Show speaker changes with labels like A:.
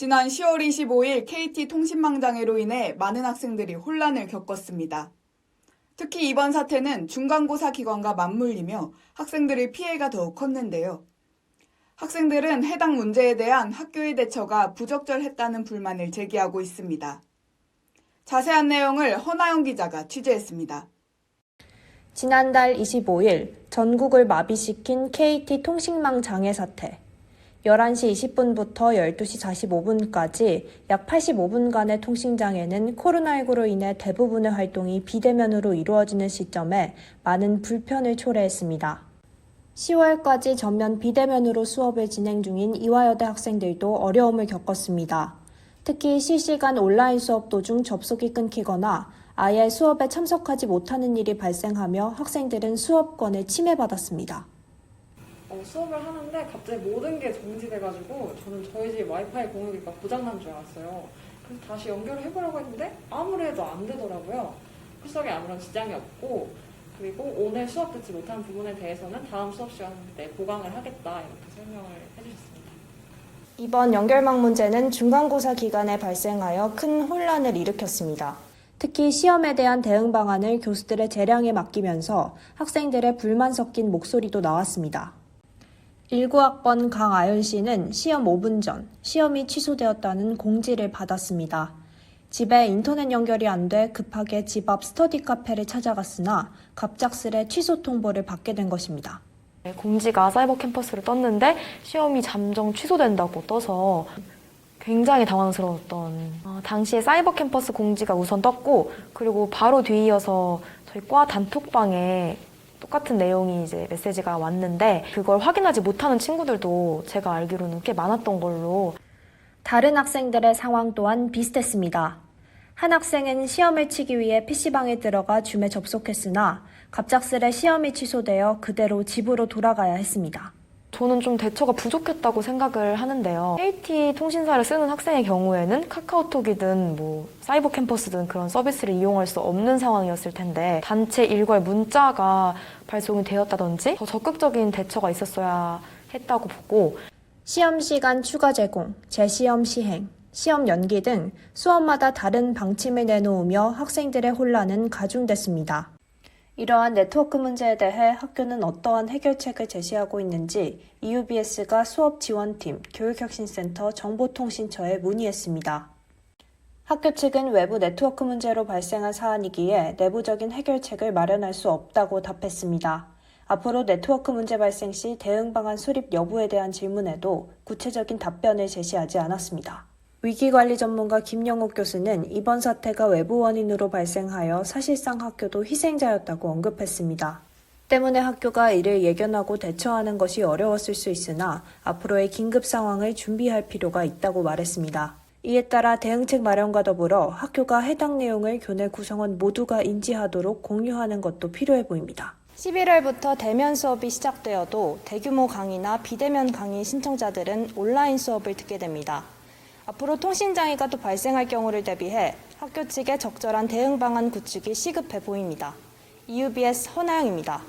A: 지난 10월 25일 KT 통신망 장애로 인해 많은 학생들이 혼란을 겪었습니다. 특히 이번 사태는 중간고사 기관과 맞물리며 학생들의 피해가 더욱 컸는데요. 학생들은 해당 문제에 대한 학교의 대처가 부적절했다는 불만을 제기하고 있습니다. 자세한 내용을 허나영 기자가 취재했습니다.
B: 지난달 25일 전국을 마비시킨 KT 통신망 장애 사태. 11시 20분부터 12시 45분까지 약 85분간의 통신장애는 코로나19로 인해 대부분의 활동이 비대면으로 이루어지는 시점에 많은 불편을 초래했습니다. 10월까지 전면 비대면으로 수업을 진행 중인 이화여대 학생들도 어려움을 겪었습니다. 특히 실시간 온라인 수업 도중 접속이 끊기거나 아예 수업에 참석하지 못하는 일이 발생하며 학생들은 수업권을 침해받았습니다.
C: 어, 수업을 하는데 갑자기 모든 게 정지돼가지고 저는 저희 집 와이파이 공유기가 고장난 줄 알았어요. 그래서 다시 연결을 해보려고 했는데 아무리 해도 안 되더라고요. 출석에 아무런 지장이 없고 그리고 오늘 수업 듣지 못한 부분에 대해서는 다음 수업 시간 때 보강을 하겠다 이렇게 설명을 해주셨습니다.
B: 이번 연결망 문제는 중간고사 기간에 발생하여 큰 혼란을 일으켰습니다. 특히 시험에 대한 대응 방안을 교수들의 재량에 맡기면서 학생들의 불만 섞인 목소리도 나왔습니다. 19학번 강아연 씨는 시험 5분 전 시험이 취소되었다는 공지를 받았습니다. 집에 인터넷 연결이 안 돼 급하게 집 앞 스터디 카페를 찾아갔으나 갑작스레 취소 통보를 받게 된 것입니다.
D: 네, 공지가 사이버 캠퍼스를 떴는데 시험이 잠정 취소된다고 떠서 굉장히 당황스러웠던 어, 당시에 사이버 캠퍼스 공지가 우선 떴고 그리고 바로 뒤이어서 저희 과 단톡방에 똑같은 내용이 이제 메시지가 왔는데 그걸 확인하지 못하는 친구들도 제가 알기로는 꽤 많았던 걸로
B: 다른 학생들의 상황 또한 비슷했습니다. 한 학생은 시험을 치기 위해 PC방에 들어가 줌에 접속했으나 갑작스레 시험이 취소되어 그대로 집으로 돌아가야 했습니다.
D: 저는 좀 대처가 부족했다고 생각을 하는데요. KT 통신사를 쓰는 학생의 경우에는 카카오톡이든 뭐 사이버 캠퍼스든 그런 서비스를 이용할 수 없는 상황이었을 텐데 단체 일괄 문자가 발송이 되었다든지 더 적극적인 대처가 있었어야 했다고 보고
B: 시험 시간 추가 제공, 재시험 시행, 시험 연기 등 수업마다 다른 방침을 내놓으며 학생들의 혼란은 가중됐습니다. 이러한 네트워크 문제에 대해 학교는 어떠한 해결책을 제시하고 있는지 EUBS가 수업 지원팀, 교육혁신센터 정보통신처에 문의했습니다. 학교 측은 외부 네트워크 문제로 발생한 사안이기에 내부적인 해결책을 마련할 수 없다고 답했습니다. 앞으로 네트워크 문제 발생 시 대응 방안 수립 여부에 대한 질문에도 구체적인 답변을 제시하지 않았습니다. 위기관리 전문가 김영욱 교수는 이번 사태가 외부 원인으로 발생하여 사실상 학교도 희생자였다고 언급했습니다. 때문에 학교가 이를 예견하고 대처하는 것이 어려웠을 수 있으나 앞으로의 긴급 상황을 준비할 필요가 있다고 말했습니다. 이에 따라 대응책 마련과 더불어 학교가 해당 내용을 교내 구성원 모두가 인지하도록 공유하는 것도 필요해 보입니다. 11월부터 대면 수업이 시작되어도 대규모 강의나 비대면 강의 신청자들은 온라인 수업을 듣게 됩니다. 앞으로 통신장애가 또 발생할 경우를 대비해 학교 측의 적절한 대응 방안 구축이 시급해 보입니다. EUBS 허나영입니다.